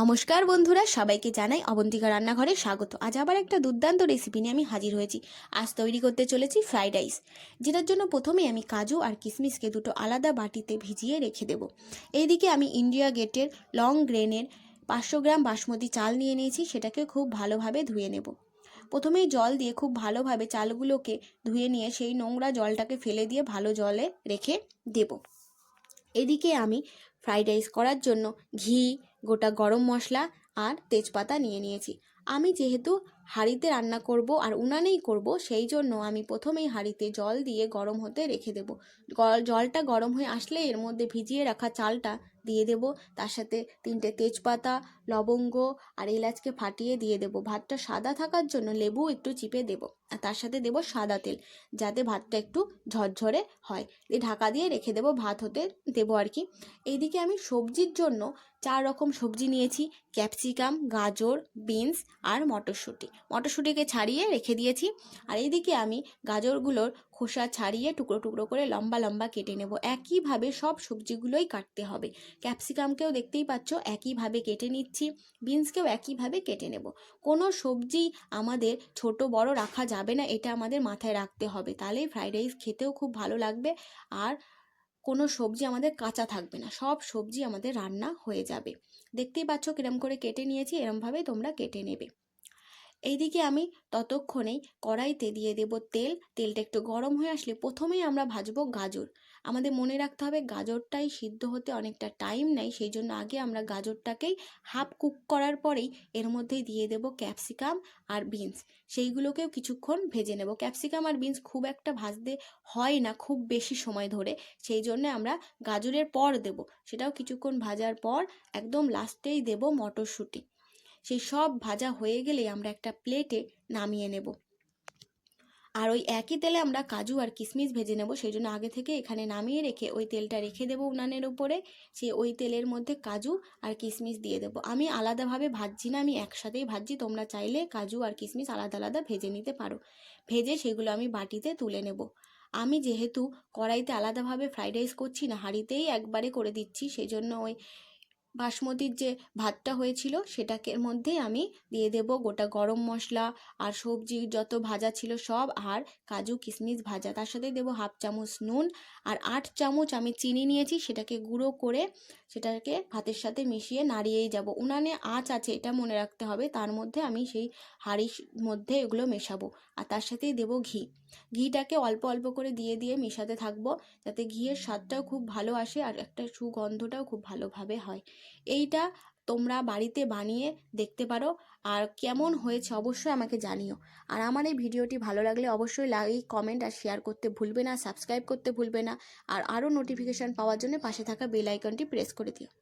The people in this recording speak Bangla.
নমস্কার বন্ধুরা, সবাইকে জানাই অবন্তিকা রান্নাঘরে স্বাগত। আজ আবার একটা দুর্দান্ত রেসিপি নিয়ে আমি হাজির হয়েছি। আজ তৈরি করতে চলেছি ফ্রাইড রাইস যেটার জন্য প্রথমে আমি কাজু আর কিশমিশকে দুটো আলাদা বাটিতে ভিজিয়ে রেখে দেব। এইদিকে আমি ইন্ডিয়া গেটের লং গ্রেনের পাঁচশো গ্রাম বাসমতি চাল নিয়ে নিয়েছি, সেটাকে খুব ভালোভাবে ধুয়ে নেব। প্রথমেই জল দিয়ে খুব ভালোভাবে চালগুলোকে ধুয়ে নিয়ে সেই নোংরা জলটাকে ফেলে দিয়ে ভালো জলে রেখে দেব। এদিকে আমি ফ্রাইড রাইস করার জন্য ঘি গোটা গরম মশলা আর তেজপাতা নিয়ে নিয়েছি। আমি যেহেতু হাঁড়িতে রান্না করব আর উনানেই করব, সেই জন্য আমি প্রথমেই হাঁড়িতে জল দিয়ে গরম হতে রেখে দেব। জলটা গরম হয়ে আসলে এর মধ্যে ভিজিয়ে রাখা চালটা দিয়ে দেব। তার সাথে তিনটে তেজপাতা, লবঙ্গ আর এলাচকে ফাটিয়ে দিয়ে দেব। ভাতটা সাদা থাকার জন্য লেবু একটু চিপে দেব আর তার সাথে দেব সাদা তেল যাতে ভাতটা একটু ঝরঝরে হয়। দিয়ে ঢাকা দিয়ে রেখে দেব ভাত হতে দেবো আর কি। এইদিকে আমি সবজির জন্য চার রকম সবজি নিয়েছি। ক্যাপসিকাম, গাজর, বিনস আর মটরশুঁটি। মটরশুঁটিকে ছাড়িয়ে রেখে দিয়েছি। আর এইদিকে আমি গাজরগুলোর খোসা ছাড়িয়ে টুকরো টুকরো করে লম্বা লম্বা কেটে নেব। একইভাবে সব সবজিগুলোই কাটতে হবে। ক্যাপসিকামকেও দেখতেই পাচ্ছ, একইভাবে কেটে নিচ্ছি। বিনসকেও একইভাবে কেটে নেব। কোনো সবজি আমাদের ছোট বড় রাখা যাবে না, এটা আমাদের মাথায় রাখতে হবে। তাহলেই ফ্রাইড রাইস খেতেও খুব ভালো লাগবে। আর কোনো সবজি আমাদের কাঁচা থাকবে না। সব সবজি আমাদের রান্না হয়ে যাবে। দেখতেই পাচ্ছ কিরম করে কেটে নিয়েছি এরমভাবে তোমরা কেটে নেবে। এইদিকে আমি ততক্ষণেই কড়াইতে দিয়ে দেব তেল। তেলটা একটু গরম হয়ে আসলে প্রথমেই আমরা ভাজবো গাজর। আমাদের মনে রাখতে হবে গাজরটাই সিদ্ধ হতে অনেকটা টাইম নেয়, সেই জন্য আগে আমরা গাজরটাকেই হাফ কুক করার পরেই এর মধ্যেই দিয়ে দেব ক্যাপসিকাম আর বিনস সেইগুলোকেও কিছুক্ষণ ভেজে নেব। ক্যাপসিকাম আর বিনস খুব একটা ভাজতে হয় না, খুব বেশি সময় ধরে। সেই জন্য আমরা গাজরের পর দেব। সেটাও কিছুক্ষণ ভাজার পর একদম লাস্টেই দেব মটরশুঁটি। সেই সব ভাজা হয়ে গেলেই আমরা একটা প্লেটে নামিয়ে নেব। আর ওই একই তেলে আমরা কাজু আর কিশমিশ ভেজে নেব, সেই জন্য আগে থেকে এখানে নামিয়ে রেখে ওই তেলটা রেখে দেবো উনানের উপরে। সে ওই তেলের মধ্যে কাজু আর কিশমিশ দিয়ে দেবো। আমি আলাদাভাবে ভাজছি না, আমি একসাথেই ভাজছি। তোমরা চাইলে কাজু আর কিশমিশ আলাদা আলাদা ভেজে নিতে পারো। ভেজে সেগুলো আমি বাটিতে তুলে নেব। আমি যেহেতু কড়াইতে আলাদাভাবে ফ্রাইড রাইস করছি না, হাঁড়িতেই একবারে করে দিচ্ছি সেই জন্য ওই বাসমতির যে ভাতটা হয়েছিল সেটাকে এর মধ্যেই আমি দিয়ে দেব গোটা গরম মশলা আর সবজি যত ভাজা ছিল সব আর কাজু কিশমিশ ভাজা। তার সাথে দেব হাফ চামচ নুন আর আট চামচ আমি চিনি নিয়েছি সেটাকে গুঁড়ো করে সেটাকে ভাতের সাথে মিশিয়ে নাড়িয়েই যাব। উনানে আঁচ আছে এটা মনে রাখতে হবে, তার মধ্যে আমি সেই হাঁড়ির মধ্যে এগুলো মেশাবো। আর তার সাথেই দেব ঘি। ঘিটাকে অল্প অল্প করে দিয়ে দিয়ে মেশাতে থাকব যাতে ঘিয়ের স্বাদটাও খুব ভালো আসে আর একটা সুগন্ধটাও খুব ভালোভাবে হয়। এইটা তোমরা বাড়িতে বানিয়ে দেখতে পারো। আর কেমন হয়েছে অবশ্যই আমাকে জানিও। আর আমার এই ভিডিওটি ভালো লাগলে অবশ্যই লাইক, কমেন্ট আর শেয়ার করতে ভুলবে না, সাবস্ক্রাইব করতে ভুলবে না। আর আরও নোটিফিকেশান পাওয়ার জন্য পাশে থাকা বেল আইকনটি প্রেস করে দিও।